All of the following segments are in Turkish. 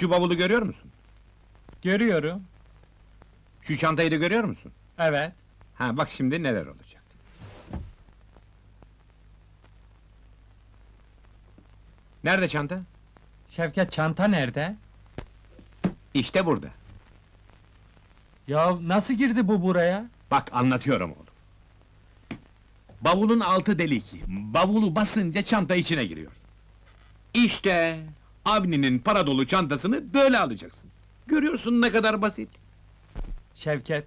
Şu bavulu görüyor musun? Görüyorum. Şu çantayı da görüyor musun? Evet. Ha bak şimdi neler olacak. Nerede çanta? Şevket çanta nerede? İşte burada. Ya nasıl girdi bu buraya? Bak anlatıyorum oğlum. Bavulun altı delik. Bavulu basınca çanta içine giriyor. İşte Avni'nin para dolu çantasını böyle alacaksın. Görüyorsun ne kadar basit. Şevket,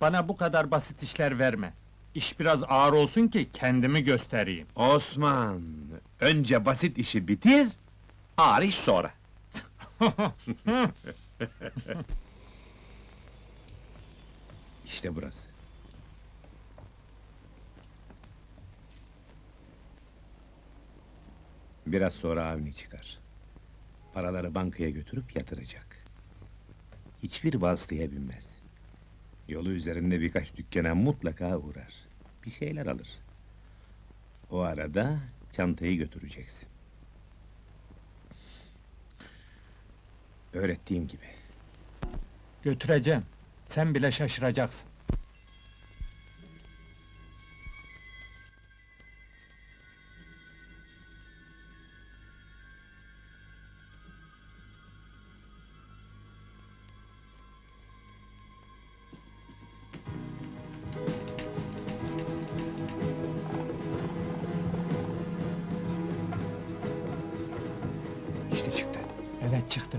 bana bu kadar basit işler verme. İş biraz ağır olsun ki kendimi göstereyim. Osman, önce basit işi bitir, ağır iş sonra. işte burası. Biraz sonra Avni çıkar. Paraları bankaya götürüp yatıracak. Hiçbir vasıtaya binmez. Yolu üzerinde birkaç dükkana mutlaka uğrar. Bir şeyler alır. O arada çantayı götüreceksin. Öğrettiğim gibi. Götüreceğim. Sen bile şaşıracaksın. Evet çıktı.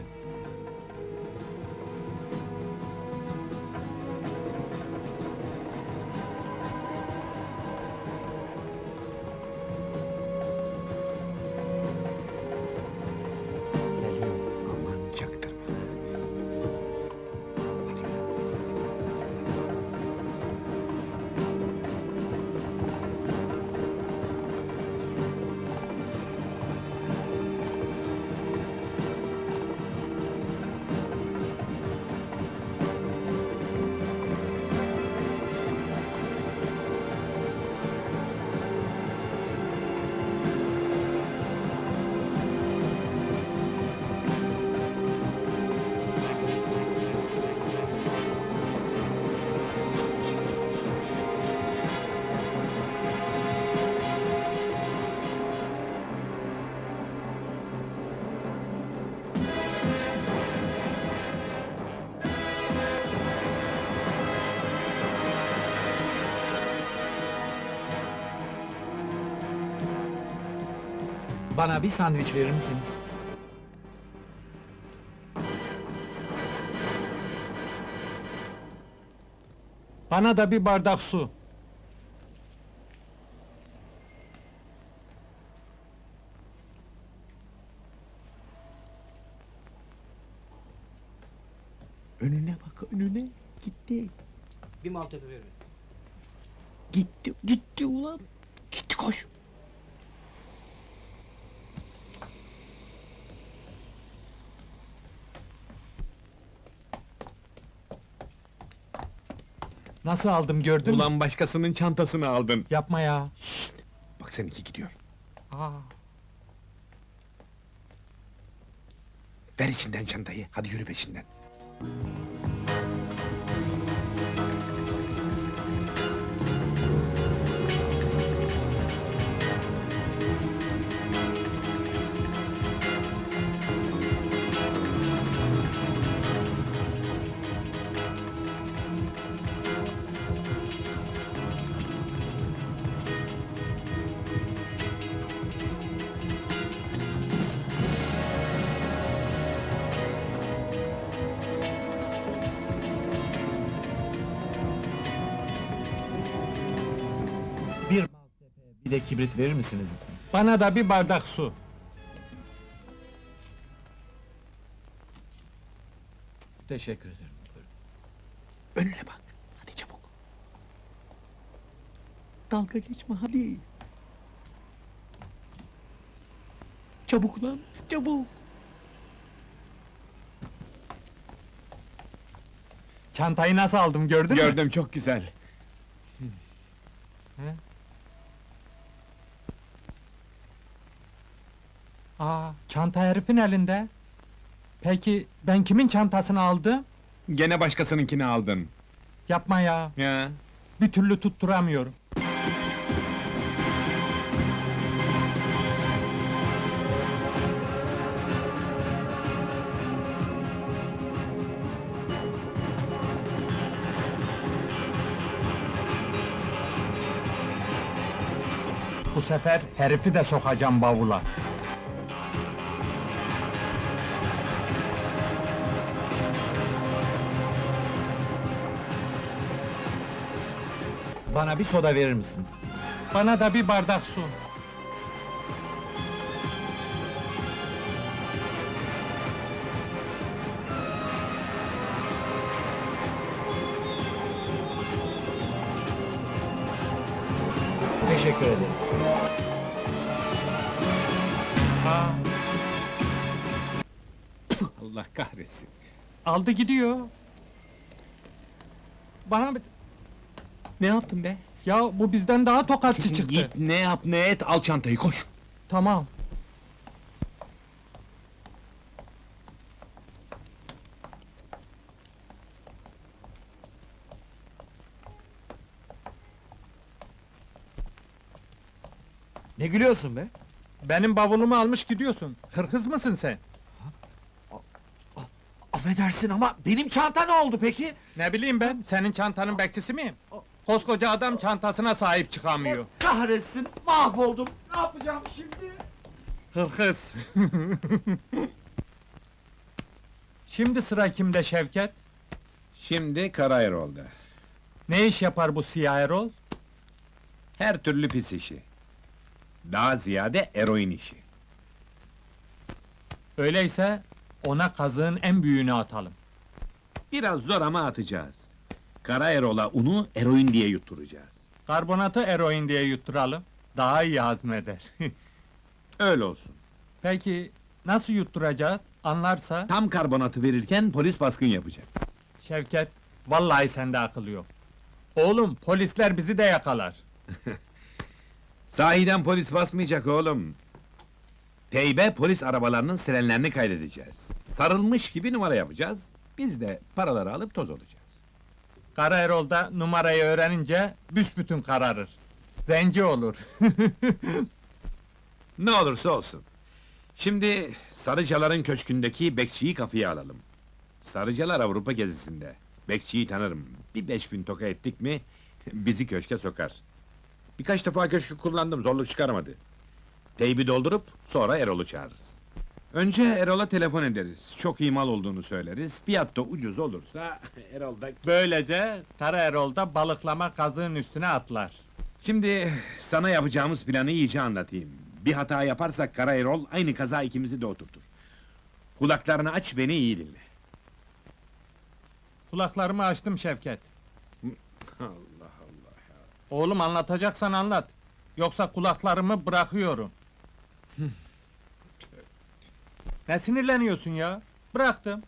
Bana bir sandviç verir misiniz? Bana da bir bardak su. Önüne bak önüne. Gitti. Bir Maltepe verir? Gitti. Gitti ulan. Gitti koş. Nasıl aldım gördün mü? Ulan başkasının çantasını aldın. Yapma ya. Şşt. Bak seninki gidiyor. Aa, Ver içinden çantayı. Hadi yürü peşinden. Bir de kibrit verir misiniz lütfen? bana da bir bardak su. Teşekkür ederim. Buyurun. Önüne bak. Hadi çabuk. Dalga geçme hadi. Çabuk lan. Çabuk. Çantayı nasıl aldım gördün mü? Gördüm çok güzel. Aa, çanta herifin elinde. Peki ben kimin çantasını aldım? Gene başkasınınkini aldın. Yapma ya. Ya. Bir türlü tutturamıyorum. Bu sefer herifi de sokacağım bavula. Bana bir soda verir misiniz? Bana da bir bardak su. Teşekkür ederim. Allah kahretsin. aldı gidiyor. Bana bir... Ne yaptın be? Ya bu bizden daha tokatçı çıktı. Git ne yap ne et al çantayı koş. Tamam. Ne gülüyorsun be? Benim bavulumu almış gidiyorsun. Hırkız mısın sen? Affedersin ama benim çanta ne oldu peki? Ne bileyim ben, senin çantanın bekçisi miyim? Koskoca adam çantasına sahip çıkamıyor. Kahretsin, mahvoldum. Ne yapacağım şimdi? Hırkız. Şimdi sıra kimde Şevket? Şimdi Kara Erol'da. Ne iş yapar bu siyah Erol? Her türlü pis işi. Daha ziyade eroin işi. Öyleyse ona kazığın en büyüğünü atalım. Biraz zor ama atacağız. Kara Erol'a unu eroin diye yutturacağız. Karbonatı eroin diye yutturalım. Daha iyi hazmeder. Öyle olsun. Peki nasıl yutturacağız? Anlarsa? Tam karbonatı verirken polis baskın yapacak. Şevket, vallahi sende akıl yok. Oğlum, polisler bizi de yakalar. Sahiden polis basmayacak oğlum. Teybe polis arabalarının sirenlerini kaydedeceğiz. Sarılmış gibi numara yapacağız. Biz de paraları alıp toz olacağız. Kara Erol da numarayı öğrenince büsbütün kararır. Zenci olur. Ne olursa olsun. Şimdi Sarıcalar'ın köşkündeki bekçiyi kafaya alalım. Sarıcalar Avrupa gezisinde. Bekçiyi tanırım. Bir beş bin toka ettik mi bizi köşke sokar. Birkaç defa köşkü kullandım zorluk çıkarmadı. Teybi doldurup sonra Erol'u çağırırız. Önce Erol'a telefon ederiz. Çok iyi mal olduğunu söyleriz. Fiyat da ucuz olursa Erol da... Böylece Kara Erol da balıklama kazığın üstüne atlar. Şimdi sana yapacağımız planı iyice anlatayım. Bir hata yaparsak Kara Erol aynı kaza ikimizi de oturtur. Kulaklarını aç beni iyi dinle. Kulaklarımı açtım Şevket. Allah Allah. Oğlum anlatacaksan anlat. Yoksa kulaklarımı bırakıyorum. Ne sinirleniyorsun ya? Bıraktım.